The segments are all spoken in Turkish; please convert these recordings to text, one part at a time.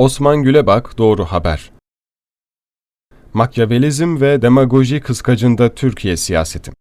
Osman Gülebak Doğru Haber Makyavelizm ve demagoji kıskacında Türkiye siyaseti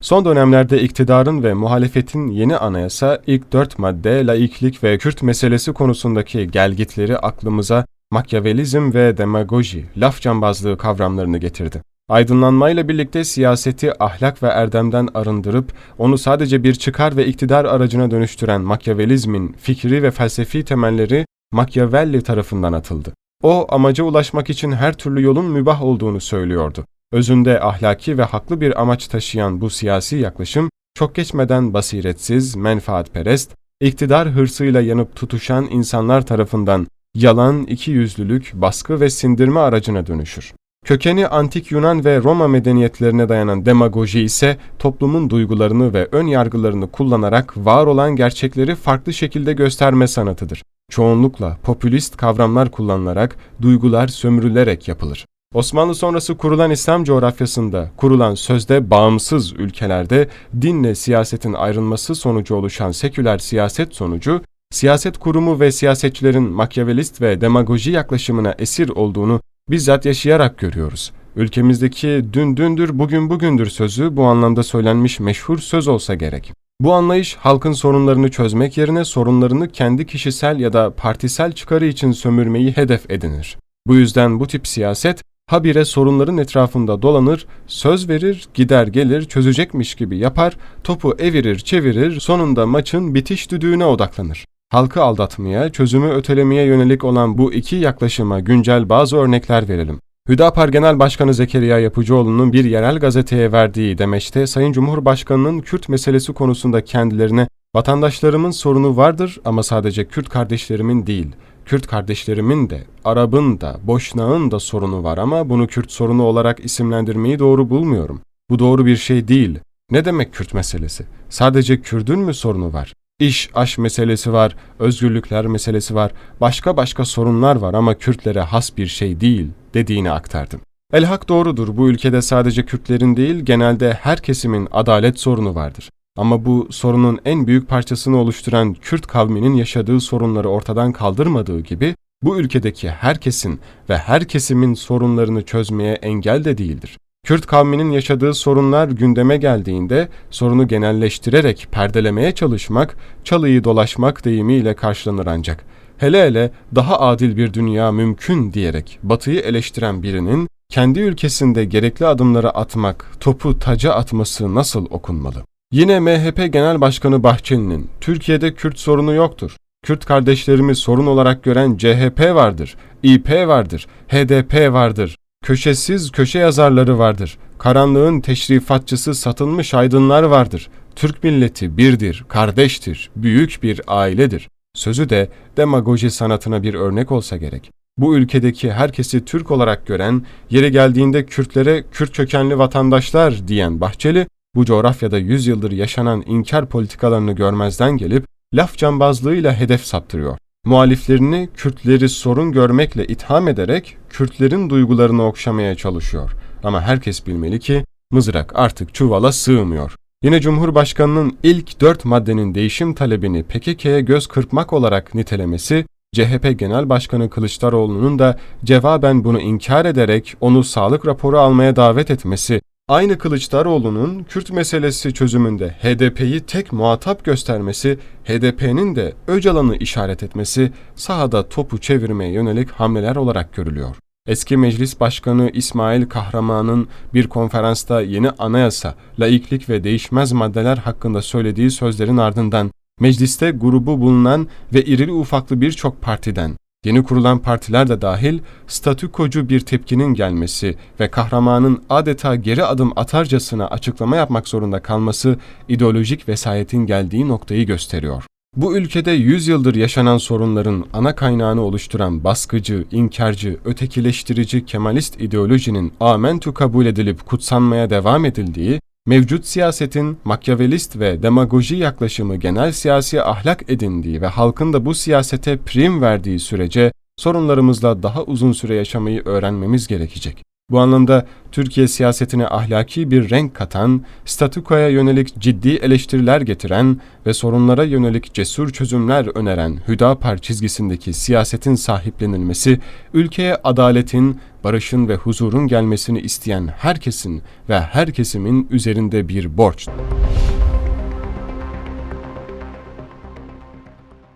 Son dönemlerde iktidarın ve muhalefetin yeni anayasa ilk dört madde laiklik ve Kürt meselesi konusundaki gelgitleri aklımıza Makyavelizm ve demagoji, laf cambazlığı kavramlarını getirdi. Aydınlanmayla birlikte siyaseti ahlak ve erdemden arındırıp onu sadece bir çıkar ve iktidar aracına dönüştüren Makyavelizmin fikri ve felsefi temelleri Machiavelli tarafından atıldı. O amaca ulaşmak için her türlü yolun mübah olduğunu söylüyordu. Özünde ahlaki ve haklı bir amaç taşıyan bu siyasi yaklaşım çok geçmeden basiretsiz, menfaatperest, iktidar hırsıyla yanıp tutuşan insanlar tarafından yalan, ikiyüzlülük, baskı ve sindirme aracına dönüşür. Kökeni antik Yunan ve Roma medeniyetlerine dayanan demagoji ise toplumun duygularını ve ön yargılarını kullanarak var olan gerçekleri farklı şekilde gösterme sanatıdır. Çoğunlukla popülist kavramlar kullanılarak, duygular sömürülerek yapılır. Osmanlı sonrası kurulan İslam coğrafyasında kurulan sözde bağımsız ülkelerde dinle siyasetin ayrılması sonucu oluşan seküler siyaset sonucu, siyaset kurumu ve siyasetçilerin makyavelist ve demagoji yaklaşımına esir olduğunu bizzat yaşayarak görüyoruz. Ülkemizdeki dün dündür bugün bugündür sözü bu anlamda söylenmiş meşhur söz olsa gerek. Bu anlayış halkın sorunlarını çözmek yerine sorunlarını kendi kişisel ya da partisel çıkarı için sömürmeyi hedef edinir. Bu yüzden bu tip siyaset habire sorunların etrafında dolanır, söz verir, gider gelir, çözecekmiş gibi yapar, topu evirir, çevirir, sonunda maçın bitiş düdüğüne odaklanır. Halkı aldatmaya, çözümü ötelemeye yönelik olan bu iki yaklaşıma güncel bazı örnekler verelim. Hüdapar Genel Başkanı Zekeriya Yapıcıoğlu'nun bir yerel gazeteye verdiği demeçte Sayın Cumhurbaşkanı'nın Kürt meselesi konusunda kendilerine vatandaşlarımın sorunu vardır ama sadece Kürt kardeşlerimin değil, Kürt kardeşlerimin de, Arap'ın da, Boşnağın da sorunu var ama bunu Kürt sorunu olarak isimlendirmeyi doğru bulmuyorum. Bu doğru bir şey değil. Ne demek Kürt meselesi? Sadece Kürdün mü sorunu var? İş, aş meselesi var, özgürlükler meselesi var, başka başka sorunlar var ama Kürtlere has bir şey değil dediğini aktardım. Elhak doğrudur bu ülkede sadece Kürtlerin değil genelde her kesimin adalet sorunu vardır. Ama bu sorunun en büyük parçasını oluşturan Kürt kavminin yaşadığı sorunları ortadan kaldırmadığı gibi bu ülkedeki herkesin ve her kesimin sorunlarını çözmeye engel de değildir. Kürt kavminin yaşadığı sorunlar gündeme geldiğinde sorunu genelleştirerek perdelemeye çalışmak, çalıyı dolaşmak deyimiyle karşılanır ancak. Hele hele daha adil bir dünya mümkün diyerek batıyı eleştiren birinin kendi ülkesinde gerekli adımları atmak, topu taca atması nasıl okunmalı? Yine MHP Genel Başkanı Bahçeli'nin Türkiye'de Kürt sorunu yoktur. Kürt kardeşlerimi sorun olarak gören CHP vardır, İP vardır, HDP vardır, köşesiz köşe yazarları vardır. Karanlığın teşrifatçısı satılmış aydınlar vardır. Türk milleti birdir, kardeştir, büyük bir ailedir. Sözü de demagoji sanatına bir örnek olsa gerek. Bu ülkedeki herkesi Türk olarak gören, yeri geldiğinde Kürtlere Kürt kökenli vatandaşlar diyen Bahçeli, bu coğrafyada yüzyıldır yaşanan inkar politikalarını görmezden gelip laf cambazlığıyla hedef saptırıyor. Muhaliflerini Kürtleri sorun görmekle itham ederek Kürtlerin duygularını okşamaya çalışıyor. Ama herkes bilmeli ki mızrak artık çuvala sığmıyor. Yine Cumhurbaşkanının ilk dört maddenin değişim talebini PKK'ye göz kırpmak olarak nitelemesi, CHP Genel Başkanı Kılıçdaroğlu'nun da cevaben bunu inkar ederek onu sağlık raporu almaya davet etmesi Aynı Kılıçdaroğlu'nun Kürt meselesi çözümünde HDP'yi tek muhatap göstermesi, HDP'nin de Öcalan'ı işaret etmesi sahada topu çevirmeye yönelik hamleler olarak görülüyor. Eski Meclis Başkanı İsmail Kahraman'ın bir konferansta yeni anayasa, laiklik ve değişmez maddeler hakkında söylediği sözlerin ardından mecliste grubu bulunan ve irili ufaklı birçok partiden Yeni kurulan partiler de dahil statükocu bir tepkinin gelmesi ve kahramanın adeta geri adım atarcasına açıklama yapmak zorunda kalması ideolojik vesayetin geldiği noktayı gösteriyor. Bu ülkede 100 yıldır yaşanan sorunların ana kaynağını oluşturan baskıcı, inkarcı, ötekileştirici Kemalist ideolojinin amentu kabul edilip kutsanmaya devam edildiği mevcut siyasetin makyavelist ve demagoji yaklaşımı genel siyasi ahlak edindiği ve halkın da bu siyasete prim verdiği sürece sorunlarımızla daha uzun süre yaşamayı öğrenmemiz gerekecek. Bu anlamda Türkiye siyasetine ahlaki bir renk katan, statükoya yönelik ciddi eleştiriler getiren ve sorunlara yönelik cesur çözümler öneren Hüdapar çizgisindeki siyasetin sahiplenilmesi, ülkeye adaletin, barışın ve huzurun gelmesini isteyen herkesin ve her kesimin üzerinde bir borçtur.